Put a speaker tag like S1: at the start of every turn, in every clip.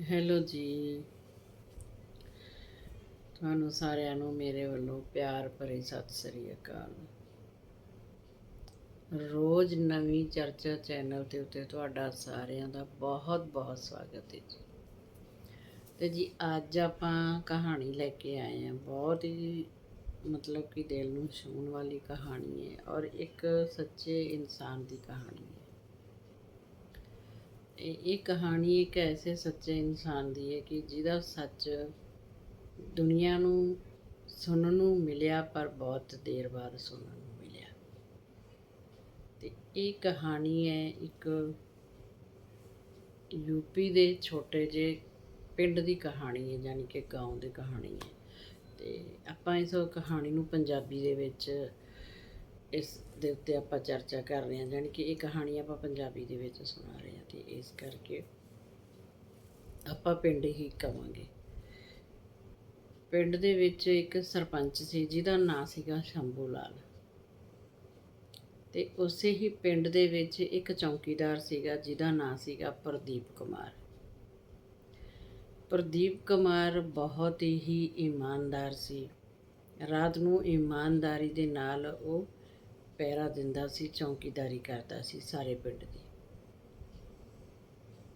S1: Hello ਜੀ। ਤੁਹਾਨੂੰ ਸਾਰਿਆਂ ਨੂੰ ਮੇਰੇ ਵੱਲੋਂ ਪਿਆਰ ਭਰੀ ਸਤਿ ਸ੍ਰੀ ਅਕਾਲ। ਰੋਜ਼ ਨਵੀਂ ਚਰਚਾ ਚੈਨਲ ਤੇ ਉੱਤੇ ਤੁਹਾਡਾ ਸਾਰਿਆਂ ਦਾ ਬਹੁਤ ਬਹੁਤ ਸਵਾਗਤ ਹੈ ਜੀ। ਤੇ ਜੀ, ਅੱਜ ਆਪਾਂ ਕਹਾਣੀ ਲੈ ਕੇ ਆਏ ਹਾਂ। ਬਹੁਤ ਹੀ ਮਤਲਬ ਕਿ ਦਿਲ ਨੂੰ ਛੂਹਣ ਵਾਲੀ ਕਹਾਣੀ ਹੈ ਔਰ ਇੱਕ ਸੱਚੇ ਇਨਸਾਨ ਦੀ ਕਹਾਣੀ ਹੈ। ਇਹ ਇਹ ਕਹਾਣੀ ਇੱਕ ਐਸੇ ਸੱਚੇ ਇਨਸਾਨ ਦੀ ਹੈ ਕਿ ਜਿਹਦਾ ਸੱਚ ਦੁਨੀਆ ਨੂੰ ਸੁਣਨ ਨੂੰ ਮਿਲਿਆ ਪਰ ਬਹੁਤ ਦੇਰ ਬਾਅਦ ਸੁਣਨ ਨੂੰ ਮਿਲਿਆ ਤੇ ਇਹ ਕਹਾਣੀ ਹੈ ਇੱਕ ਯੂਪੀ ਦੇ ਛੋਟੇ ਜਿਹੇ ਪਿੰਡ ਦੀ ਕਹਾਣੀ ਹੈ ਯਾਨੀ ਕਿ گاؤں ਦੀ ਕਹਾਣੀ ਹੈ ਤੇ ਆਪਾਂ ਇਸ ਕਹਾਣੀ ਨੂੰ ਪੰਜਾਬੀ ਦੇ ਵਿੱਚ ਇਸ ਦੇ ਉੱਤੇ ਆਪਾਂ ਚਰਚਾ ਕਰ ਰਹੇ ਹਾਂ, ਜਾਣੀ ਕਿ ਇਹ ਕਹਾਣੀ ਆਪਾਂ ਪੰਜਾਬੀ ਦੇ ਵਿੱਚ ਸੁਣਾ ਰਹੇ ਹਾਂ ਤੇ ਇਸ ਕਰਕੇ ਆਪਾਂ ਪਿੰਡ ਹੀ ਕਵਾਂਗੇ। ਪਿੰਡ ਦੇ ਵਿੱਚ ਇੱਕ ਸਰਪੰਚ ਸੀ, ਜਿਹਦਾ ਨਾਂ ਸੀਗਾ ਸ਼ੰਭੂ ਲਾਲ। ਤੇ ਉਸੇ ਹੀ ਪਿੰਡ ਦੇ ਵਿੱਚ ਇੱਕ ਚੌਕੀਦਾਰ ਸੀਗਾ, ਜਿਹਦਾ ਨਾਂ ਸੀਗਾ ਪ੍ਰਦੀਪ ਕੁਮਾਰ। ਪ੍ਰਦੀਪ ਕੁਮਾਰ ਬਹੁਤ ਹੀ ਇਮਾਨਦਾਰ ਸੀ। ਰਾਤ ਨੂੰ ਇਮਾਨਦਾਰੀ ਦੇ ਨਾਲ ਉਹ ਪਹਿਰਾ ਦਿੰਦਾ ਸੀ, ਚੌਕੀਦਾਰੀ ਕਰਦਾ ਸੀ ਸਾਰੇ ਪਿੰਡ ਦੀ।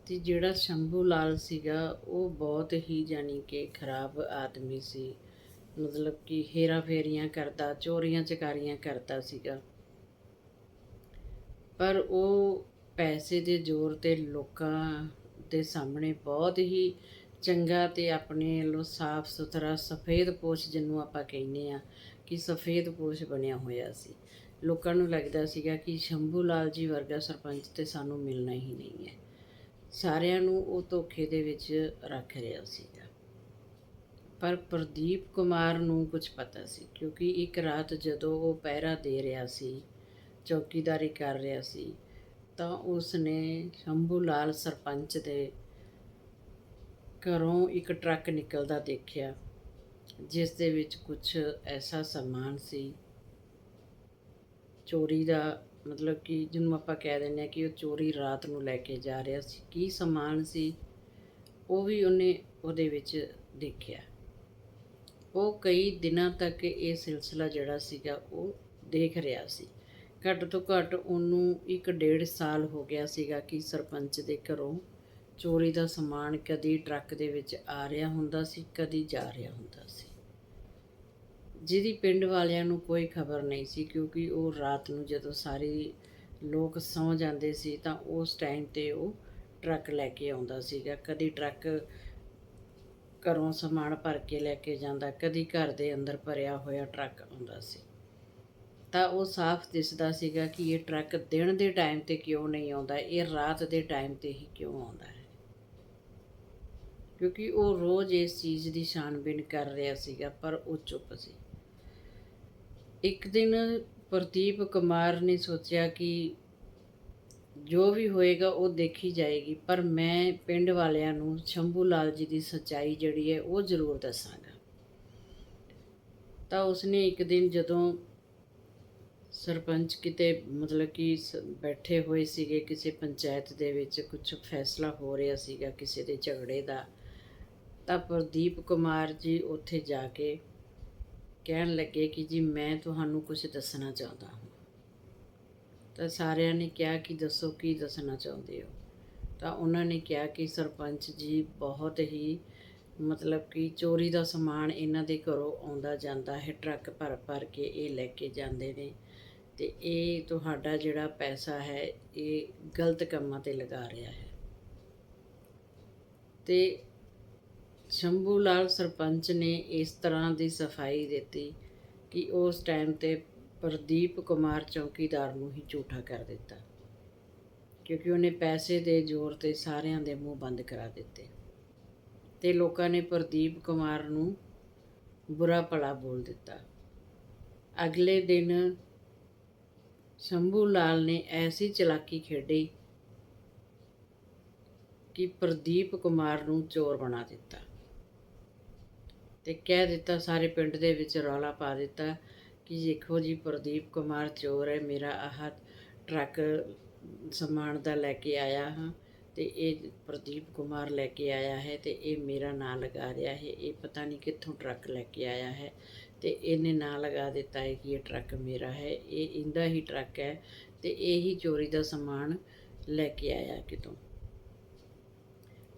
S1: ਤੇ ਜਿਹੜਾ ਸ਼ੰਭੂ ਲਾਲ ਸੀਗਾ, ਉਹ ਬਹੁਤ ਹੀ ਜਾਨੀ ਕਿ ਖਰਾਬ ਆਦਮੀ ਸੀ। ਮਤਲਬ ਕਿ ਹੇਰਾ ਫੇਰੀਆਂ ਕਰਦਾ, ਚੋਰੀਆਂ ਚਕਾਰੀਆਂ ਕਰਦਾ ਸੀਗਾ। ਪਰ ਉਹ ਪੈਸੇ ਦੇ ਜ਼ੋਰ ਤੇ ਲੋਕਾਂ ਦੇ ਸਾਹਮਣੇ ਬਹੁਤ ਹੀ ਚੰਗਾ ਤੇ ਆਪਣੇ ਵੱਲੋਂ ਸਾਫ਼ ਸੁਥਰਾ ਸਫੇਦ ਪੋਸ਼ ਜਿਹਨੂੰ ਆਪਾਂ ਕਹਿੰਦੇ ਆ ਕਿ ਸਫੇਦ ਪੋਸ਼ ਬਣਿਆ ਹੋਇਆ ਸੀ। ਲੋਕਾਂ ਨੂੰ ਲੱਗਦਾ ਸੀਗਾ ਕਿ ਸ਼ੰਭੂ ਲਾਲ ਜੀ ਵਰਗਾ ਸਰਪੰਚ ਤੇ ਸਾਨੂੰ ਮਿਲਣਾ ਹੀ ਨਹੀਂ ਹੈ। ਸਾਰਿਆਂ ਨੂੰ ਉਹ ਧੋਖੇ ਦੇ ਵਿੱਚ ਰੱਖ ਰਿਹਾ ਸੀਗਾ। ਪਰ ਪ੍ਰਦੀਪ ਕੁਮਾਰ ਨੂੰ ਕੁਝ ਪਤਾ ਸੀ, ਕਿਉਂਕਿ ਇੱਕ ਰਾਤ ਜਦੋਂ ਉਹ ਪਹਿਰਾ ਦੇ ਰਿਹਾ ਸੀ, ਚੌਕੀਦਾਰੀ ਕਰ ਰਿਹਾ ਸੀ, ਤਾਂ ਉਸ ਨੇ ਸ਼ੰਭੂ ਲਾਲ ਸਰਪੰਚ ਦੇ ਘਰੋਂ ਇੱਕ ਟਰੱਕ ਨਿਕਲਦਾ ਦੇਖਿਆ, ਜਿਸ ਦੇ ਵਿੱਚ ਕੁਝ ਐਸਾ ਸਮਾਨ ਸੀ ਚੋਰੀ ਦਾ ਮਤਲਬ ਕਿ ਜਿਹਨੂੰ ਆਪਾਂ ਕਹਿ ਦਿੰਦੇ ਆ ਕਿ ਉਹ ਚੋਰੀ ਰਾਤ ਨੂੰ ਲੈ ਕੇ ਜਾ ਰਿਹਾ ਸੀ, ਕੀ ਸਮਾਨ ਸੀ, ਉਹ ਵੀ ਉਹਨੇ ਉਹਦੇ ਵਿੱਚ ਦੇਖਿਆ। ਉਹ ਕਈ ਦਿਨਾਂ ਤੱਕ ਇਹ ਸਿਲਸਿਲਾ ਜਿਹੜਾ ਸੀਗਾ ਉਹ ਦੇਖ ਰਿਹਾ ਸੀ। ਘੱਟ ਤੋਂ ਘੱਟ ਉਹਨੂੰ ਇੱਕ ਡੇਢ ਸਾਲ ਹੋ ਗਿਆ ਸੀਗਾ ਕਿ ਸਰਪੰਚ ਦੇ ਘਰੋਂ ਚੋਰੀ ਦਾ ਸਮਾਨ ਕਦੀ ਟਰੱਕ ਦੇ ਵਿੱਚ ਆ ਰਿਹਾ ਹੁੰਦਾ ਸੀ, ਕਦੀ ਜਾ ਰਿਹਾ ਹੁੰਦਾ ਸੀ। ਜਿਹਦੀ ਪਿੰਡ ਵਾਲਿਆਂ ਨੂੰ ਕੋਈ ਖਬਰ ਨਹੀਂ ਸੀ, ਕਿਉਂਕਿ ਉਹ ਰਾਤ ਨੂੰ ਜਦੋਂ ਸਾਰੇ ਲੋਕ ਸੌਂ ਜਾਂਦੇ ਸੀ ਤਾਂ ਉਸ ਟਾਈਮ ਤੇ ਉਹ ਟਰੱਕ ਲੈ ਕੇ ਆਉਂਦਾ ਸੀਗਾ। ਕਦੀ ਟਰੱਕ ਘਰੋਂ ਸਮਾਨ ਭਰ ਕੇ ਲੈ ਕੇ ਜਾਂਦਾ, ਕਦੀ ਘਰ ਦੇ ਅੰਦਰ ਭਰਿਆ ਹੋਇਆ ਟਰੱਕ ਆਉਂਦਾ ਸੀ। ਤਾਂ ਉਹ ਸਾਫ਼ ਦਿਸਦਾ ਸੀਗਾ ਕਿ ਇਹ ਟਰੱਕ ਦਿਨ ਦੇ ਟਾਈਮ ਤੇ ਕਿਉਂ ਨਹੀਂ ਆਉਂਦਾ, ਇਹ ਰਾਤ ਦੇ ਟਾਈਮ ਤੇ ਹੀ ਕਿਉਂ ਆਉਂਦਾ ਹੈ। ਕਿਉਂਕਿ ਉਹ ਰੋਜ਼ ਇਸ ਚੀਜ਼ ਦੀ ਛਾਣਬੀਣ ਕਰ ਰਿਹਾ ਸੀਗਾ, ਪਰ ਉਹ ਚੁੱਪ ਸੀ। ਇੱਕ ਦਿਨ ਪ੍ਰਦੀਪ ਕੁਮਾਰ ਨੇ ਸੋਚਿਆ ਕਿ ਜੋ ਵੀ ਹੋਏਗਾ ਉਹ ਦੇਖੀ ਜਾਏਗੀ, ਪਰ ਮੈਂ ਪਿੰਡ ਵਾਲਿਆਂ ਨੂੰ ਸ਼ੰਭੂ ਲਾਲ ਜੀ ਦੀ ਸੱਚਾਈ ਜਿਹੜੀ ਹੈ ਉਹ ਜ਼ਰੂਰ ਦੱਸਾਂਗਾ। ਤਾਂ ਉਸਨੇ ਇੱਕ ਦਿਨ ਜਦੋਂ ਸਰਪੰਚ ਕਿਤੇ ਮਤਲਬ ਕਿ ਸ- ਬੈਠੇ ਹੋਏ ਸੀਗੇ ਕਿਸੇ ਪੰਚਾਇਤ ਦੇ ਵਿੱਚ ਕੁਝ ਫੈਸਲਾ ਹੋ ਰਿਹਾ ਸੀਗਾ ਕਿਸੇ ਦੇ ਝਗੜੇ ਦਾ, ਤਾਂ ਪ੍ਰਦੀਪ ਕੁਮਾਰ ਜੀ ਉੱਥੇ ਜਾ ਕੇ ਕਹਿਣ ਲੱਗੇ ਕਿ ਜੀ ਮੈਂ ਤੁਹਾਨੂੰ ਕੁਝ ਦੱਸਣਾ ਚਾਹੁੰਦਾ ਹਾਂ। ਤਾਂ ਸਾਰਿਆਂ ਨੇ ਕਿਹਾ ਕਿ ਦੱਸੋ, ਕੀ ਦੱਸਣਾ ਚਾਹੁੰਦੇ ਹੋ? ਤਾਂ ਉਹਨਾਂ ਨੇ ਕਿਹਾ ਕਿ ਸਰਪੰਚ ਜੀ ਬਹੁਤ ਹੀ ਮਤਲਬ ਕਿ ਚੋਰੀ ਦਾ ਸਮਾਨ ਇਹਨਾਂ ਦੇ ਘਰੋਂ ਆਉਂਦਾ ਜਾਂਦਾ ਹੈ, ਟਰੱਕ ਭਰ ਭਰ ਕੇ ਇਹ ਲੈ ਕੇ ਜਾਂਦੇ ਨੇ। ਤੇ ਇਹ ਤੁਹਾਡਾ ਜਿਹੜਾ ਪੈਸਾ ਹੈ, ਇਹ ਗਲਤ ਕੰਮਾਂ ਤੇ ਲਗਾ ਰਿਹਾ ਹੈ। ਤੇ ਸ਼ੰਭੂ ਲਾਲ ਸਰਪੰਚ ਨੇ ਇਸ ਤਰ੍ਹਾਂ ਦੀ ਸਫ਼ਾਈ ਦਿੱਤੀ ਕਿ ਉਸ ਟਾਈਮ ਤੇ ਪ੍ਰਦੀਪ ਕੁਮਾਰ ਚੌਕੀਦਾਰ ਨੂੰ ਹੀ ਝੂਠਾ ਕਰ ਦਿੱਤਾ। ਕਿਉਂਕਿ ਉਹਨੇ ਪੈਸੇ ਦੇ ਜ਼ੋਰ ਤੇ ਸਾਰਿਆਂ ਦੇ ਮੂੰਹ ਬੰਦ ਕਰਾ ਦਿੱਤੇ। ਤੇ ਲੋਕਾਂ ਨੇ ਪ੍ਰਦੀਪ ਕੁਮਾਰ ਨੂੰ ਬੁਰਾ ਭਲਾ ਬੋਲ ਦਿੱਤਾ। ਅਗਲੇ ਦਿਨ ਸ਼ੰਭੂ ਲਾਲ ਨੇ ਐਸੀ ਚਲਾਕੀ ਖੇਡੀ ਕਿ ਪ੍ਰਦੀਪ ਕੁਮਾਰ ਨੂੰ ਚੋਰ ਬਣਾ ਦਿੱਤਾ। ਤੇ ਕਹਿ ਦਿੱਤਾ, ਸਾਰੇ ਪਿੰਡ ਦੇ ਵਿੱਚ ਰੌਲਾ ਪਾ ਦਿੱਤਾ ਕਿ ਦੇਖੋ ਜੀ, ਪ੍ਰਦੀਪ ਕੁਮਾਰ ਚੋਰ ਹੈ, ਮੇਰਾ ਆਹ ਟਰੱਕ ਸਮਾਨ ਦਾ ਲੈ ਕੇ ਆਇਆ ਹਾਂ ਤੇ ਇਹ ਪ੍ਰਦੀਪ ਕੁਮਾਰ ਲੈ ਕੇ ਆਇਆ ਹੈ ਤੇ ਇਹ ਮੇਰਾ ਨਾਂ ਲਗਾ ਰਿਹਾ ਹੈ, ਇਹ ਪਤਾ ਨਹੀਂ ਕਿੱਥੋਂ ਟਰੱਕ ਲੈ ਕੇ ਆਇਆ ਹੈ ਤੇ ਇਹਨੇ ਨਾਂ ਲਗਾ ਦਿੱਤਾ ਹੈ ਕਿ ਇਹ ਟਰੱਕ ਮੇਰਾ ਹੈ, ਇਹ ਇਹਦਾ ਹੀ ਟਰੱਕ ਹੈ ਤੇ ਇਹ ਹੀ ਚੋਰੀ ਦਾ ਸਮਾਨ ਲੈ ਕੇ ਆਇਆ ਕਿਤੋਂ।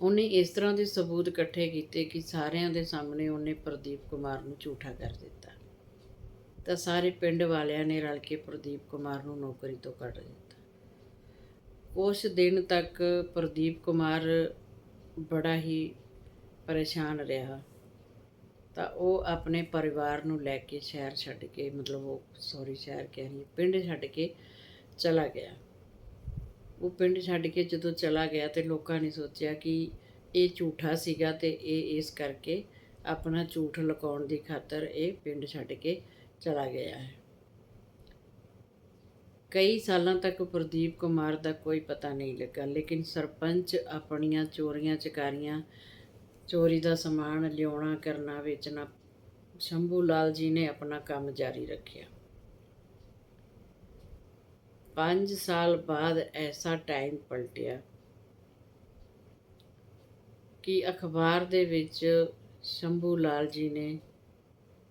S1: ਉਹਨੇ ਇਸ ਤਰ੍ਹਾਂ ਦੇ ਸਬੂਤ ਇਕੱਠੇ ਕੀਤੇ ਕਿ ਸਾਰਿਆਂ ਦੇ ਸਾਹਮਣੇ ਉਹਨੇ ਪ੍ਰਦੀਪ ਕੁਮਾਰ ਨੂੰ ਝੂਠਾ ਕਰ ਦਿੱਤਾ। ਤਾਂ ਸਾਰੇ ਪਿੰਡ ਵਾਲਿਆਂ ਨੇ ਰਲ ਕੇ ਪ੍ਰਦੀਪ ਕੁਮਾਰ ਨੂੰ ਨੌਕਰੀ ਤੋਂ ਕੱਢ ਦਿੱਤਾ। ਕੁਛ ਦਿਨ ਤੱਕ ਪ੍ਰਦੀਪ ਕੁਮਾਰ ਬੜਾ ਹੀ ਪਰੇਸ਼ਾਨ ਰਿਹਾ। ਤਾਂ ਉਹ ਆਪਣੇ ਪਰਿਵਾਰ ਨੂੰ ਲੈ ਕੇ ਸ਼ਹਿਰ ਛੱਡ ਕੇ, ਮਤਲਬ ਉਹ ਸੌਰੀ ਸ਼ਹਿਰ ਕਹਿ ਰਹੀ ਪਿੰਡ ਛੱਡ ਕੇ ਚਲਾ ਗਿਆ। ਉਹ ਪਿੰਡ ਛੱਡ ਕੇ ਜਦੋਂ ਚਲਾ ਗਿਆ ਤੇ ਲੋਕਾਂ ਨੇ ਸੋਚਿਆ ਕਿ ਇਹ ਝੂਠਾ ਸੀਗਾ ਤੇ ਇਹ ਇਸ ਕਰਕੇ ਆਪਣਾ ਝੂਠ ਲੁਕਾਉਣ ਦੀ ਖਾਤਰ ਇਹ ਪਿੰਡ ਛੱਡ ਕੇ ਚਲਾ ਗਿਆ ਹੈ। ਕਈ ਸਾਲਾਂ ਤੱਕ ਪ੍ਰਦੀਪ ਕੁਮਾਰ ਦਾ ਕੋਈ ਪਤਾ ਨਹੀਂ ਲੱਗਾ, ਲੇਕਿਨ ਸਰਪੰਚ ਆਪਣੀਆਂ ਚੋਰੀਆਂ ਚਕਾਰੀਆਂ, ਚੋਰੀ ਦਾ ਸਮਾਨ ਲਿਆਉਣਾ, ਕਰਨਾ, ਵੇਚਣਾ, ਸ਼ੰਭੂ ਲਾਲ ਜੀ ਨੇ ਆਪਣਾ ਕੰਮ ਜਾਰੀ ਰੱਖਿਆ। 5 ਸਾਲ ਬਾਅਦ ਐਸਾ ਟਾਈਮ ਪਲਟਿਆ ਕਿ ਅਖਬਾਰ ਦੇ ਵਿੱਚ ਸ਼ੰਭੂ ਲਾਲ ਜੀ ਨੇ,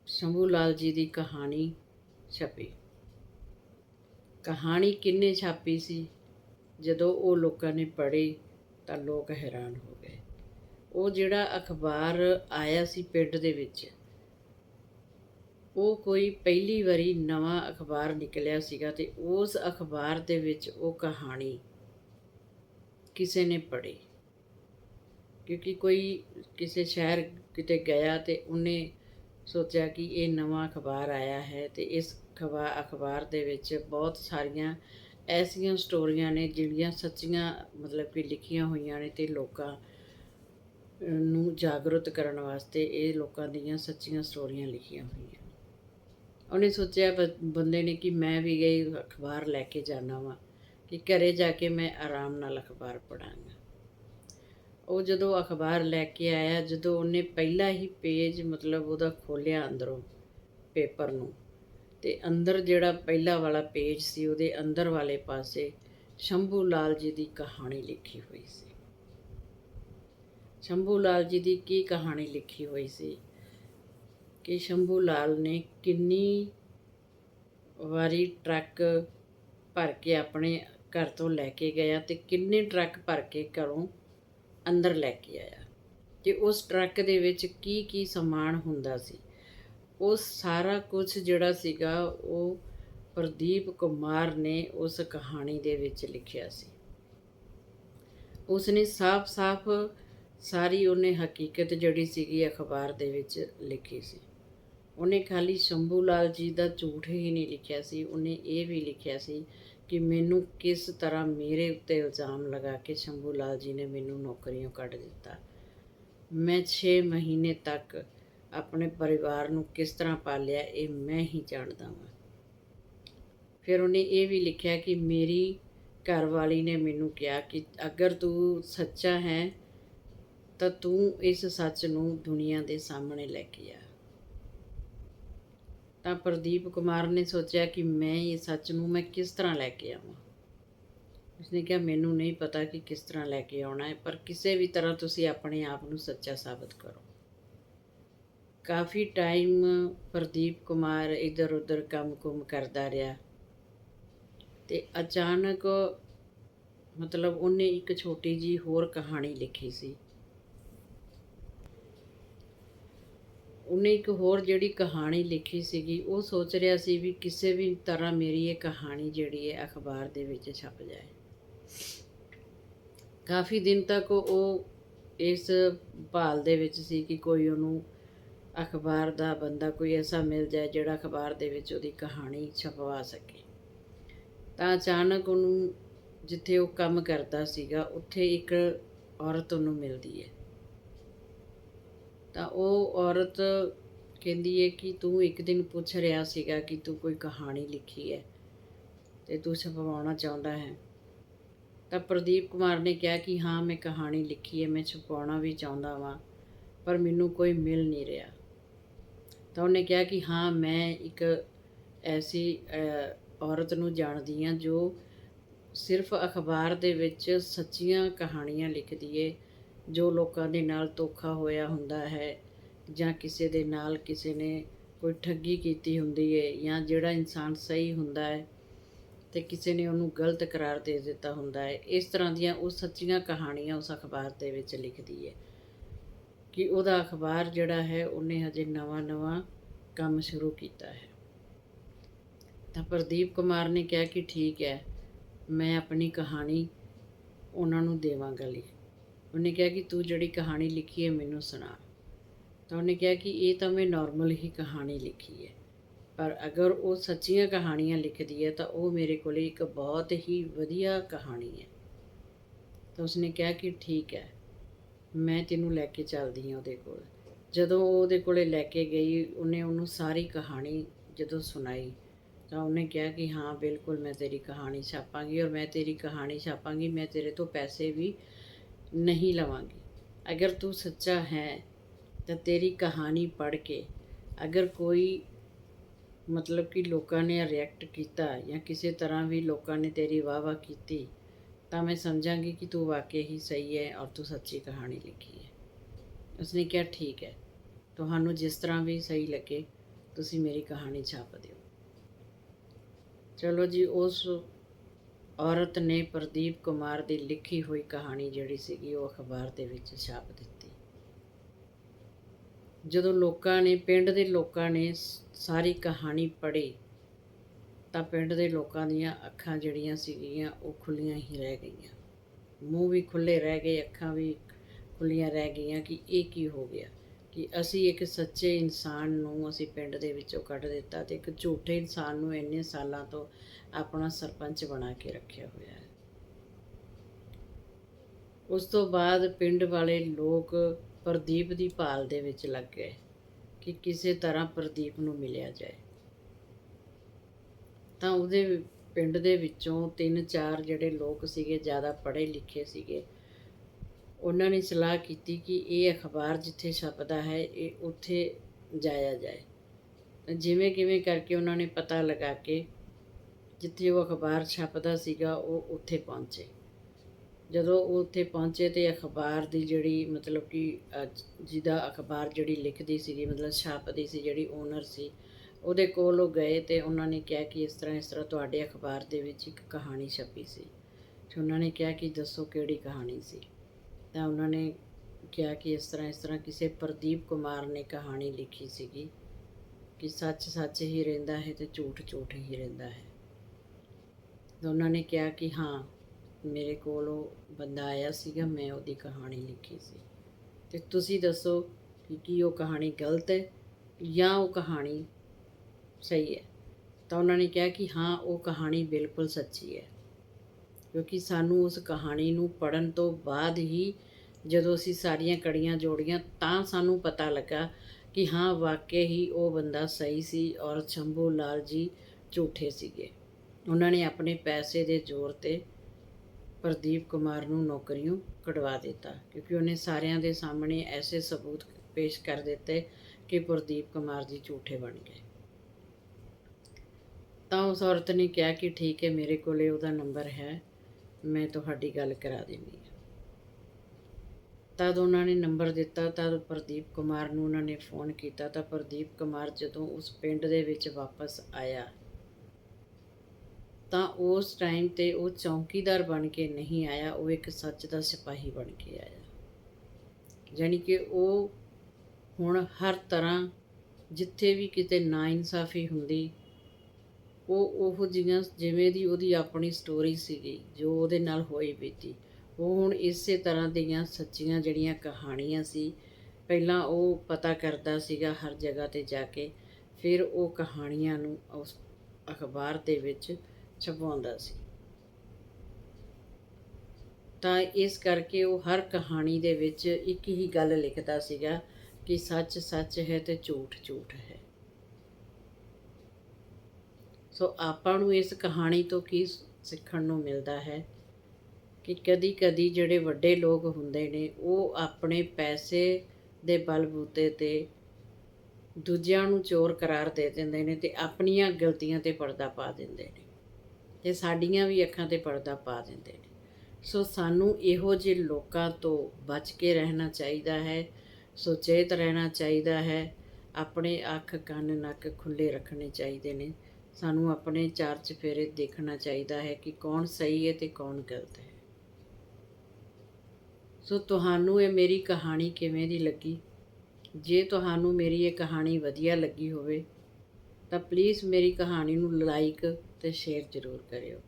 S1: ਸ਼ੰਭੂ ਲਾਲ ਜੀ ਦੀ ਕਹਾਣੀ ਛਪੀ। ਕਹਾਣੀ ਕਿੰਨੇ ਛਾਪੀ ਸੀ? ਜਦੋਂ ਉਹ ਲੋਕਾਂ ਨੇ ਪੜ੍ਹੀ ਤਾਂ ਲੋਕ ਹੈਰਾਨ ਹੋ ਗਏ। ਉਹ ਜਿਹੜਾ ਅਖਬਾਰ ਆਇਆ ਸੀ ਪਿੰਡ ਦੇ ਵਿੱਚ ਉਹ ਕੋਈ ਪਹਿਲੀ ਵਾਰੀ ਨਵਾਂ ਅਖਬਾਰ ਨਿਕਲਿਆ ਸੀਗਾ ਤੇ ਉਸ ਅਖਬਾਰ ਦੇ ਵਿੱਚ ਉਹ ਕਹਾਣੀ ਕਿਸੇ ਨੇ ਪੜ੍ਹੀ। ਕਿਉਂਕਿ ਕੋਈ ਕਿਸੇ ਸ਼ਹਿਰ ਕਿਤੇ ਗਿਆ ਤੇ ਉਹਨੇ ਸੋਚਿਆ ਕਿ ਇਹ ਨਵਾਂ ਅਖਬਾਰ ਆਇਆ ਹੈ ਤੇ ਇਸ ਖਬਾ, ਅਖਬਾਰ ਦੇ ਵਿੱਚ ਬਹੁਤ ਸਾਰੀਆਂ ਐਸੀਆਂ ਸਟੋਰੀਆਂ ਨੇ ਜਿਹੜੀਆਂ ਸੱਚੀਆਂ ਮਤਲਬ ਕਿ ਲਿਖੀਆਂ ਹੋਈਆਂ ਨੇ ਤੇ ਲੋਕਾਂ ਨੂੰ ਜਾਗਰੂਕ ਕਰਨ ਵਾਸਤੇ ਇਹ ਲੋਕਾਂ ਦੀਆਂ ਸੱਚੀਆਂ ਸਟੋਰੀਆਂ ਲਿਖੀਆਂ ਹੋਈਆਂ। ਉਹਨੇ ਸੋਚਿਆ ਬ- ਬੰਦੇ ਨੇ ਕਿ ਮੈਂ ਵੀ ਗਈ ਅਖਬਾਰ ਲੈ ਕੇ ਜਾਣਾ ਵਾ, ਕਿ ਘਰੇ ਜਾ ਕੇ ਮੈਂ ਆਰਾਮ ਨਾਲ ਅਖਬਾਰ ਪੜਾਂਗਾ ਉਹ ਜਦੋਂ ਅਖਬਾਰ ਲੈ ਕੇ ਆਇਆ, ਜਦੋਂ ਉਹਨੇ ਪਹਿਲਾ ਹੀ ਪੇਜ ਮਤਲਬ ਉਹਦਾ ਖੋਲਿਆ ਅੰਦਰੋਂ ਪੇਪਰ ਨੂੰ, ਤੇ ਅੰਦਰ ਜਿਹੜਾ ਪਹਿਲਾ ਵਾਲਾ ਪੇਜ ਸੀ, ਉਹਦੇ ਅੰਦਰ ਵਾਲੇ ਪਾਸੇ ਸ਼ੰਭੂ ਲਾਲ ਜੀ ਦੀ ਕਹਾਣੀ ਲਿਖੀ ਹੋਈ ਸੀ। ਸ਼ੰਭੂ ਲਾਲ ਜੀ ਦੀ ਕੀ ਕਹਾਣੀ ਲਿਖੀ ਹੋਈ ਸੀ? ਕਿ ਸ਼ੰਭੂ ਲਾਲ ਨੇ ਕਿੰਨੀ ਵਾਰੀ ਟਰੱਕ ਭਰ ਕੇ ਆਪਣੇ ਘਰ ਤੋਂ ਲੈ ਕੇ ਗਿਆ ਤੇ ਕਿੰਨੇ ਟਰੱਕ ਭਰ ਕੇ ਘਰੋਂ ਅੰਦਰ ਲੈ ਕੇ ਆਇਆ? ਤੇ ਉਸ ਟਰੱਕ ਦੇ ਵਿੱਚ ਕੀ ਕੀ ਸਮਾਨ ਹੁੰਦਾ ਸੀ? ਉਹ ਸਾਰਾ ਕੁਝ ਜਿਹੜਾ ਸੀਗਾ, ਉਹ ਪ੍ਰਦੀਪ ਕੁਮਾਰ ਨੇ ਉਸ ਕਹਾਣੀ ਦੇ ਵਿੱਚ ਲਿਖਿਆ ਸੀ। ਉਸਨੇ ਸਾਫ਼-ਸਾਫ਼ ਸਾਰੀ ਉਹਨੇ ਹਕੀਕਤ ਜਿਹੜੀ ਸੀਗੀ ਅਖਬਾਰ ਦੇ ਵਿੱਚ ਲਿਖੀ ਸੀ। ਉਹਨੇ ਖਾਲੀ ਸ਼ੰਭੂ ਲਾਲ ਜੀ ਦਾ ਝੂਠ ਹੀ ਨਹੀਂ ਲਿਖਿਆ ਸੀ, ਉਹਨੇ ਇਹ ਵੀ ਲਿਖਿਆ ਸੀ ਕਿ ਮੈਨੂੰ ਕਿਸ ਤਰ੍ਹਾਂ ਮੇਰੇ ਉੱਤੇ ਇਲਜ਼ਾਮ ਲਗਾ ਕੇ ਸ਼ੰਭੂ ਲਾਲ ਜੀ ਨੇ ਮੈਨੂੰ ਨੌਕਰੀਆਂ ਕੱਢ ਦਿੱਤਾ। ਮੈਂ 6 ਮਹੀਨੇ ਤੱਕ ਆਪਣੇ ਪਰਿਵਾਰ ਨੂੰ ਕਿਸ ਤਰ੍ਹਾਂ ਪਾਲਿਆ ਇਹ ਮੈਂ ਹੀ ਜਾਣਦਾ ਹਾਂ ਫਿਰ ਉਹਨੇ ਇਹ ਵੀ ਲਿਖਿਆ ਕਿ ਮੇਰੀ ਘਰ ਵਾਲੀ ਨੇ ਮੈਨੂੰ ਕਿਹਾ ਕਿ ਅਗਰ ਤੂੰ ਸੱਚਾ ਹੈ ਤਾਂ ਤੂੰ ਇਸ ਸੱਚ ਨੂੰ ਦੁਨੀਆ ਦੇ ਸਾਹਮਣੇ ਲੈ ਕੇ ਆ। ਤਾਂ ਪ੍ਰਦੀਪ ਕੁਮਾਰ ਨੇ ਸੋਚਿਆ ਕਿ ਮੈਂ ਇਹ ਸੱਚ ਨੂੰ ਮੈਂ ਕਿਸ ਤਰ੍ਹਾਂ ਲੈ ਕੇ ਆਵਾਂ। ਉਸਨੇ ਕਿਹਾ, ਮੈਨੂੰ ਨਹੀਂ ਪਤਾ ਕਿ ਕਿਸ ਤਰ੍ਹਾਂ ਲੈ ਕੇ ਆਉਣਾ ਹੈ, ਪਰ ਕਿਸੇ ਵੀ ਤਰ੍ਹਾਂ ਤੁਸੀਂ ਆਪਣੇ ਆਪ ਨੂੰ ਸੱਚਾ ਸਾਬਤ ਕਰੋ। ਕਾਫੀ ਟਾਈਮ ਪ੍ਰਦੀਪ ਕੁਮਾਰ ਇਧਰ ਉਧਰ ਕੰਮ-ਕੁਮ ਕਰਦਾ ਰਿਹਾ ਤੇ ਅਚਾਨਕ ਮਤਲਬ ਉਹਨੇ ਇੱਕ ਛੋਟੀ ਜੀ ਹੋਰ ਕਹਾਣੀ ਲਿਖੀ ਸੀ। ਉਹਨੇ ਇੱਕ ਹੋਰ ਜਿਹੜੀ ਕਹਾਣੀ ਲਿਖੀ ਸੀਗੀ, ਉਹ ਸੋਚ ਰਿਹਾ ਸੀ ਵੀ ਕਿਸੇ ਵੀ ਤਰ੍ਹਾਂ ਮੇਰੀ ਇਹ ਕਹਾਣੀ ਜਿਹੜੀ ਹੈ ਅਖਬਾਰ ਦੇ ਵਿੱਚ ਛਪ ਜਾਏ। ਕਾਫੀ ਦਿਨ ਤੱਕ ਉਹ ਇਸ ਭਾਲ ਦੇ ਵਿੱਚ ਸੀ ਕਿ ਕੋਈ ਉਹਨੂੰ ਅਖਬਾਰ ਦਾ ਬੰਦਾ ਕੋਈ ਐਸਾ ਮਿਲ ਜਾਏ ਜਿਹੜਾ ਅਖਬਾਰ ਦੇ ਵਿੱਚ ਉਹਦੀ ਕਹਾਣੀ ਛਪਵਾ ਸਕੇ। ਤਾਂ ਅਚਾਨਕ ਉਹਨੂੰ ਜਿੱਥੇ ਉਹ ਕੰਮ ਕਰਦਾ ਸੀਗਾ, ਉੱਥੇ ਇੱਕ ਔਰਤ ਉਹਨੂੰ ਮਿਲਦੀ ਹੈ। ਤਾਂ ਉਹ ਔਰਤ ਕਹਿੰਦੀ ਹੈ ਕਿ ਤੂੰ ਇੱਕ ਦਿਨ ਪੁੱਛ ਰਿਹਾ ਸੀਗਾ ਕਿ ਤੂੰ ਕੋਈ ਕਹਾਣੀ ਲਿਖੀ ਹੈ ਤੇ ਤੂੰ ਛਪਵਾਉਣਾ ਚਾਹੁੰਦਾ ਹੈ। ਤਾਂ ਪ੍ਰਦੀਪ ਕੁਮਾਰ ਨੇ ਕਿਹਾ ਕਿ ਹਾਂ, ਮੈਂ ਕਹਾਣੀ ਲਿਖੀ ਹੈ, ਮੈਂ ਛਪਵਾਉਣਾ ਵੀ ਚਾਹੁੰਦਾ ਵਾਂ, ਪਰ ਮੈਨੂੰ ਕੋਈ ਮਿਲ ਨਹੀਂ ਰਿਹਾ। ਤਾਂ ਉਹਨੇ ਕਿਹਾ ਕਿ ਹਾਂ, ਮੈਂ ਇੱਕ ਐਸੀ ਔਰਤ ਨੂੰ ਜਾਣਦੀ ਹਾਂ ਜੋ ਸਿਰਫ ਅਖਬਾਰ ਦੇ ਵਿੱਚ ਸੱਚੀਆਂ ਕਹਾਣੀਆਂ ਲਿਖਦੀ ਏ ਜੋ ਲੋਕਾਂ ਦੇ ਨਾਲ ਧੋਖਾ ਹੋਇਆ ਹੁੰਦਾ ਹੈ ਜਾਂ ਕਿਸੇ ਦੇ ਨਾਲ ਕਿਸੇ ਨੇ ਕੋਈ ਠੱਗੀ ਕੀਤੀ ਹੁੰਦੀ ਹੈ ਜਾਂ ਜਿਹੜਾ ਇਨਸਾਨ ਸਹੀ ਹੁੰਦਾ ਹੈ ਤੇ ਕਿਸੇ ਨੇ ਉਹਨੂੰ ਗਲਤ ਕਰਾਰ ਦੇ ਦਿੱਤਾ ਹੁੰਦਾ ਹੈ, ਇਸ ਤਰ੍ਹਾਂ ਦੀਆਂ ਉਹ ਸੱਚੀਆਂ ਕਹਾਣੀਆਂ ਉਸ ਅਖਬਾਰ ਦੇ ਵਿੱਚ ਲਿਖਦੀ ਹੈ ਕਿ ਉਹਦਾ ਅਖਬਾਰ ਜਿਹੜਾ ਹੈ ਉਹਨੇ ਹਜੇ ਨਵਾਂ-ਨਵਾਂ ਕੰਮ ਸ਼ੁਰੂ ਕੀਤਾ ਹੈ। ਤਾਂ ਪ੍ਰਦੀਪ ਕੁਮਾਰ ਨੇ ਕਿਹਾ ਕਿ ਠੀਕ ਹੈ, ਮੈਂ ਆਪਣੀ ਕਹਾਣੀ ਉਹਨਾਂ ਨੂੰ ਦੇਵਾਂਗਾ ਲਿਖ ਉਹਨੇ ਕਿਹਾ ਕਿ ਤੂੰ ਜਿਹੜੀ ਕਹਾਣੀ ਲਿਖੀ ਹੈ ਮੈਨੂੰ ਸੁਣਾ। ਤਾਂ ਉਹਨੇ ਕਿਹਾ ਕਿ ਇਹ ਤਾਂ ਮੈਂ ਨਾਰਮਲ ਹੀ ਕਹਾਣੀ ਲਿਖੀ ਹੈ। ਪਰ ਅਗਰ ਉਹ ਸੱਚੀਆਂ ਕਹਾਣੀਆਂ ਲਿਖਦੀ ਹੈ ਤਾਂ ਉਹ ਮੇਰੇ ਕੋਲੇ ਇੱਕ ਬਹੁਤ ਹੀ ਵਧੀਆ ਕਹਾਣੀ ਹੈ। ਤਾਂ ਉਸਨੇ ਕਿਹਾ ਕਿ ਠੀਕ ਹੈ, ਮੈਂ ਤੈਨੂੰ ਲੈ ਕੇ ਚੱਲਦੀ ਹਾਂ ਉਹਦੇ ਕੋਲ। ਜਦੋਂ ਉਹ ਉਹਦੇ ਕੋਲੇ ਲੈ ਕੇ ਗਈ, ਉਹਨੇ ਉਹਨੂੰ ਸਾਰੀ ਕਹਾਣੀ ਜਦੋਂ ਸੁਣਾਈ, ਤਾਂ ਉਹਨੇ ਕਿਹਾ ਕਿ ਹਾਂ, ਬਿਲਕੁਲ ਮੈਂ ਤੇਰੀ ਕਹਾਣੀ ਛਾਪਾਂਗੀ ਔਰ ਮੈਂ ਤੇਰੀ ਕਹਾਣੀ ਛਾਪਾਂਗੀ, ਮੈਂ ਤੇਰੇ ਤੋਂ ਪੈਸੇ ਵੀ ਨਹੀਂ ਲਵਾਂਗੀ। ਅਗਰ ਤੂੰ ਸੱਚਾ ਹੈ, ਤਾਂ ਤੇਰੀ ਕਹਾਣੀ ਪੜ੍ਹ ਕੇ ਅਗਰ ਕੋਈ ਮਤਲਬ ਕਿ ਲੋਕਾਂ ਨੇ ਰਿਐਕਟ ਕੀਤਾ ਜਾਂ ਕਿਸੇ ਤਰ੍ਹਾਂ ਵੀ ਲੋਕਾਂ ਨੇ ਤੇਰੀ ਵਾਹ-ਵਾਹ ਕੀਤੀ, ਤਾਂ ਮੈਂ ਸਮਝਾਂਗੀ ਕਿ ਤੂੰ ਵਾਕਈ ਹੀ ਸਹੀ ਹੈ ਔਰ ਤੂੰ ਸੱਚੀ ਕਹਾਣੀ ਲਿਖੀ ਹੈ। ਉਸਨੇ ਕਿਹਾ, ਠੀਕ ਹੈ। ਤੁਹਾਨੂੰ ਜਿਸ ਤਰ੍ਹਾਂ ਵੀ ਸਹੀ ਲੱਗੇ, ਤੁਸੀਂ ਮੇਰੀ ਕਹਾਣੀ ਛਾਪ ਦਿਓ। ਚਲੋ ਜੀ, ਉਸ ਔਰਤ ਨੇ ਪ੍ਰਦੀਪ ਕੁਮਾਰ ਦੀ ਲਿਖੀ ਹੋਈ ਕਹਾਣੀ ਜਿਹੜੀ ਸੀਗੀ, ਉਹ ਅਖਬਾਰ ਦੇ ਵਿੱਚ ਛਾਪ ਦਿੱਤੀ। ਜਦੋਂ ਲੋਕਾਂ ਨੇ, ਪਿੰਡ ਦੇ ਲੋਕਾਂ ਨੇ ਸਾਰੀ ਕਹਾਣੀ ਪੜ੍ਹੀ, ਤਾਂ ਪਿੰਡ ਦੇ ਲੋਕਾਂ ਦੀਆਂ ਅੱਖਾਂ ਜਿਹੜੀਆਂ ਸੀਗੀਆਂ, ਉਹ ਖੁੱਲੀਆਂ ਹੀ ਰਹਿ ਗਈਆਂ। ਮੂੰਹ ਵੀ ਖੁੱਲੇ ਰਹਿ ਗਏ, ਅੱਖਾਂ ਵੀ ਖੁੱਲੀਆਂ ਰਹਿ ਗਈਆਂ ਕਿ ਇਹ ਕੀ ਹੋ ਗਿਆ? ਕਿ ਅਸੀਂ ਇੱਕ ਸੱਚੇ ਇਨਸਾਨ ਨੂੰ ਅਸੀਂ ਪਿੰਡ ਦੇ ਵਿੱਚੋਂ ਕੱਢ ਦਿੱਤਾ ਤੇ ਇੱਕ ਝੂਠੇ ਇਨਸਾਨ ਨੂੰ ਇੰਨੇ ਸਾਲਾਂ ਤੋਂ ਆਪਣਾ ਸਰਪੰਚ ਬਣਾ ਕੇ ਰੱਖਿਆ ਹੋਇਆ ਹੈ। ਉਸ ਤੋਂ ਬਾਅਦ ਪਿੰਡ ਵਾਲੇ ਲੋਕ ਪ੍ਰਦੀਪ ਦੀ ਭਾਲ ਦੇ ਵਿੱਚ ਲੱਗ ਗਏ ਕਿ ਕਿਸੇ ਤਰ੍ਹਾਂ ਪ੍ਰਦੀਪ ਨੂੰ ਮਿਲਿਆ ਜਾਏ। ਤਾਂ ਉਹਦੇ ਪਿੰਡ ਦੇ ਵਿੱਚੋਂ ਤਿੰਨ ਚਾਰ ਜਿਹੜੇ ਲੋਕ ਸੀਗੇ, ਜ਼ਿਆਦਾ ਪੜ੍ਹੇ ਲਿਖੇ ਸੀਗੇ ਉਹਨਾਂ ਨੇ ਸਲਾਹ ਕੀਤੀ ਕਿ ਇਹ ਅਖਬਾਰ ਜਿੱਥੇ ਛਪਦਾ ਹੈ ਇਹ ਉੱਥੇ ਜਾਇਆ ਜਾਏ। ਜਿਵੇਂ ਕਿਵੇਂ ਕਰਕੇ ਉਹਨਾਂ ਨੇ ਪਤਾ ਲਗਾ ਕੇ ਜਿੱਥੇ ਉਹ ਅਖਬਾਰ ਛਪਦਾ ਸੀਗਾ ਉਹ ਉੱਥੇ ਪਹੁੰਚੇ। ਜਦੋਂ ਉਹ ਉੱਥੇ ਪਹੁੰਚੇ ਤੇ ਅਖਬਾਰ ਦੀ ਜਿਹੜੀ ਮਤਲਬ ਕਿ ਅਹ, ਜਿਹਦਾ ਅਖਬਾਰ ਜਿਹੜੀ ਲਿਖਦੀ ਸੀਗੀ ਮਤਲਬ ਛਾਪਦੀ ਸੀ ਜਿਹੜੀ ਓਨਰ ਸੀ ਉਹਦੇ ਕੋਲ ਉਹ ਗਏ ਤੇ ਉਹਨਾਂ ਨੇ ਕਿਹਾ ਕਿ ਇਸ ਤਰ੍ਹਾਂ ਇਸ ਤਰ੍ਹਾਂ ਤੁਹਾਡੇ ਅਖਬਾਰ ਦੇ ਵਿੱਚ ਇੱਕ ਕਹਾਣੀ ਛਪੀ ਸੀ। ਤੇ ਉਹਨਾਂ ਨੇ ਕਿਹਾ ਕਿ ਦੱਸੋ ਕਿਹੜੀ ਕਹਾਣੀ ਸੀ। ਤਾਂ ਉਹਨਾਂ ਨੇ ਕਿਹਾ ਕਿ ਇਸ ਤਰ੍ਹਾਂ ਇਸ ਤਰ੍ਹਾਂ ਕਿਸੇ ਪ੍ਰਦੀਪ ਕੁਮਾਰ ਨੇ ਕਹਾਣੀ ਲਿਖੀ ਸੀਗੀ ਕਿ ਸੱਚ ਸੱਚ ਹੀ ਰਹਿੰਦਾ ਹੈ ਤੇ ਝੂਠ ਝੂਠ ਹੀ ਰਹਿੰਦਾ ਹੈ। ਤਾਂ ਉਹਨਾਂ ਨੇ ਕਿਹਾ ਕਿ ਹਾਂ, ਮੇਰੇ ਕੋਲ ਉਹ ਬੰਦਾ ਆਇਆ ਸੀਗਾ, ਮੈਂ ਉਹਦੀ ਕਹਾਣੀ ਲਿਖੀ ਸੀ। ਤੇ ਤੁਸੀਂ ਦੱਸੋ ਕਿ ਕੀ ਉਹ ਕਹਾਣੀ ਗਲਤ ਹੈ ਜਾਂ ਉਹ ਕਹਾਣੀ ਸਹੀ ਹੈ? ਤਾਂ ਉਹਨਾਂ ਨੇ ਕਿਹਾ ਕਿ ਹਾਂ, ਉਹ ਕਹਾਣੀ ਬਿਲਕੁਲ ਸੱਚੀ ਹੈ। ਕਿਉਂਕਿ ਸਾਨੂੰ ਉਸ ਕਹਾਣੀ ਨੂੰ ਪੜਨ ਤੋਂ ਬਾਅਦ ਹੀ ਜਦੋਂ ਅਸੀਂ ਸਾਰੀਆਂ ਕੜੀਆਂ ਜੋੜੀਆਂ ਤਾਂ ਸਾਨੂੰ ਪਤਾ ਲੱਗਾ ਕਿ ਹਾਂ ਵਾਕਿਆ ਹੀ ਉਹ ਬੰਦਾ ਸਹੀ ਸੀ ਔਰ ਸ਼ੰਭੂ ਲਾਲ ਜੀ ਝੂਠੇ ਸੀਗੇ। ਉਹਨਾਂ ਨੇ ਆਪਣੇ ਪੈਸੇ ਦੇ ਜ਼ੋਰ ਤੇ ਪ੍ਰਦੀਪ ਕੁਮਾਰ ਨੂੰ ਨੌਕਰੀਓਂ ਕਢਵਾ ਦਿੱਤਾ ਕਿਉਂਕਿ ਉਹਨੇ ਸਾਰਿਆਂ ਦੇ ਸਾਹਮਣੇ ਐਸੇ ਸਬੂਤ ਪੇਸ਼ ਕਰ ਦਿੱਤੇ ਕਿ ਪ੍ਰਦੀਪ ਕੁਮਾਰ ਜੀ ਝੂਠੇ ਬਣ ਗਏ। ਤਾਂ ਉਸ ਔਰਤ ਨੇ ਕਿਹਾ ਕਿ ਠੀਕ ਹੈ, ਮੇਰੇ ਕੋਲੇ ਉਹਦਾ ਨੰਬਰ ਹੈ। ਮੈਂ ਤੁਹਾਡੀ ਗੱਲ ਕਰਾ ਦਿੰਦੀ ਹਾਂ। ਤਦ ਉਹਨਾਂ ਨੇ ਨੰਬਰ ਦਿੱਤਾ, ਤਦ ਪ੍ਰਦੀਪ ਕੁਮਾਰ ਨੂੰ ਉਹਨਾਂ ਨੇ ਫੋਨ ਕੀਤਾ, ਤਾਂ ਪ੍ਰਦੀਪ ਕੁਮਾਰ ਜਦੋਂ ਉਸ ਪਿੰਡ ਦੇ ਵਿੱਚ ਵਾਪਸ ਆਇਆ, ਤਾਂ ਉਸ ਟਾਈਮ ਤੇ ਉਹ ਚੌਕੀਦਾਰ ਬਣ ਕੇ ਨਹੀਂ ਆਇਆ, ਉਹ ਇੱਕ ਸੱਚ ਦਾ ਸਿਪਾਹੀ ਬਣ ਕੇ ਆਇਆ। ਯਾਨੀ ਕਿ ਉਹ ਹੁਣ ਹਰ ਤਰ੍ਹਾਂ ਜਿੱਥੇ ਵੀ ਕਿਤੇ ਨਾ ਇਨਸਾਫ਼ੀ ਹੁੰਦੀ ਉਹ ਉਹ ਜਿਹੀਆਂ ਜਿਵੇਂ ਦੀ ਉਹਦੀ ਆਪਣੀ ਸਟੋਰੀ ਸੀਗੀ, ਜੋ ਉਹਦੇ ਨਾਲ ਹੋਈ ਬੀਤੀ। ਉਹ ਹੁਣ ਇਸੇ ਤਰ੍ਹਾਂ ਦੀਆਂ ਸੱਚੀਆਂ ਜਿਹੜੀਆਂ ਕਹਾਣੀਆਂ ਸੀ, ਪਹਿਲਾਂ ਉਹ ਪਤਾ ਕਰਦਾ ਸੀਗਾ ਹਰ ਜਗ੍ਹਾ ਤੇ ਜਾ ਕੇ, ਫਿਰ ਉਹ ਕਹਾਣੀਆਂ ਨੂੰ ਉਸ ਅਖਬਾਰ ਦੇ ਵਿੱਚ ਛਪਾਉਂਦਾ ਸੀ। ਤਾਂ ਇਸ ਕਰਕੇ ਉਹ ਹਰ ਕਹਾਣੀ ਦੇ ਵਿੱਚ ਇੱਕ ਹੀ ਗੱਲ ਲਿਖਦਾ ਸੀਗਾ ਕਿ ਸੱਚ ਸੱਚ ਹੈ ਤੇ ਝੂਠ ਝੂਠ ਹੈ। ਸੋ ਆਪਾਂ ਨੂੰ ਇਸ ਕਹਾਣੀ ਤੋਂ ਕੀ ਸਿੱਖਣ ਨੂੰ ਮਿਲਦਾ ਹੈ ਕਿ ਕਦੀ ਕਦੀ ਜਿਹੜੇ ਵੱਡੇ ਲੋਕ ਹੁੰਦੇ ਨੇ, ਉਹ ਆਪਣੇ ਪੈਸੇ ਦੇ ਬਲਬੂਤੇ ਤੇ ਦੂਜਿਆਂ ਨੂੰ ਚੋਰ ਕਰਾਰ ਦੇ ਦਿੰਦੇ ਨੇ ਤੇ ਆਪਣੀਆਂ ਗਲਤੀਆਂ ਤੇ ਪਰਦਾ ਪਾ ਦਿੰਦੇ ਨੇ ਤੇ ਸਾਡੀਆਂ ਵੀ ਅੱਖਾਂ ਤੇ ਪਰਦਾ ਪਾ ਦਿੰਦੇ ਨੇ। ਸੋ ਸਾਨੂੰ ਇਹੋ ਜਿਹੇ ਲੋਕਾਂ ਤੋਂ ਬਚ ਕੇ ਰਹਿਣਾ ਚਾਹੀਦਾ ਹੈ, ਸੁਚੇਤ ਰਹਿਣਾ ਚਾਹੀਦਾ ਹੈ, ਆਪਣੇ ਅੱਖ ਕੰਨ ਨੱਕ ਖੁੱਲੇ ਰੱਖਣੇ ਚਾਹੀਦੇ ਨੇ। ਸਾਨੂੰ ਆਪਣੇ ਚਾਰ ਚਫੇਰੇ ਦੇਖਣਾ ਚਾਹੀਦਾ ਹੈ ਕਿ ਕੌਣ ਸਹੀ ਹੈ ਤੇ ਕੌਣ ਗਲਤ ਹੈ। ਸੋ ਤੁਹਾਨੂੰ ਇਹ ਮੇਰੀ ਕਹਾਣੀ ਕਿਵੇਂ ਦੀ ਲੱਗੀ? ਜੇ ਤੁਹਾਨੂੰ ਮੇਰੀ ਇਹ ਕਹਾਣੀ ਵਧੀਆ ਲੱਗੀ ਹੋਵੇ, ਤਾਂ ਪਲੀਜ਼ ਮੇਰੀ ਕਹਾਣੀ ਨੂੰ ਲਾਈਕ ਤੇ ਸ਼ੇਅਰ ਜ਼ਰੂਰ ਕਰਿਓ।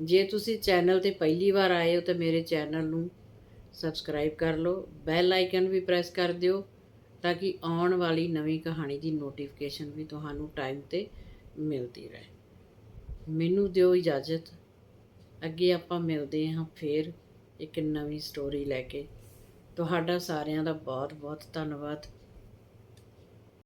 S1: ਜੇ ਤੁਸੀਂ ਚੈਨਲ ਤੇ ਪਹਿਲੀ ਵਾਰ ਆਏ ਹੋ ਤਾਂ ਮੇਰੇ ਚੈਨਲ ਨੂੰ ਸਬਸਕ੍ਰਾਈਬ ਕਰ ਲਓ ਬੈਲ ਆਈਕਨ ਵੀ ਪ੍ਰੈਸ ਕਰ ਦਿਓ, ਤਾਂ ਕਿ ਆਉਣ ਵਾਲੀ ਨਵੀਂ ਕਹਾਣੀ ਦੀ ਨੋਟੀਫਿਕੇਸ਼ਨ ਵੀ ਤੁਹਾਨੂੰ ਟਾਈਮ ਤੇ ਮਿਲਦੀ ਰਹੇ। ਮੈਨੂੰ ਦਿਓ ਇਜਾਜ਼ਤ। ਅੱਗੇ ਆਪਾਂ ਮਿਲਦੇ ਹਾਂ ਫੇਰ ਇੱਕ ਨਵੀਂ ਸਟੋਰੀ ਲੈ ਕੇ। ਤੁਹਾਡਾ ਸਾਰਿਆਂ ਦਾ ਬਹੁਤ ਬਹੁਤ ਧੰਨਵਾਦ।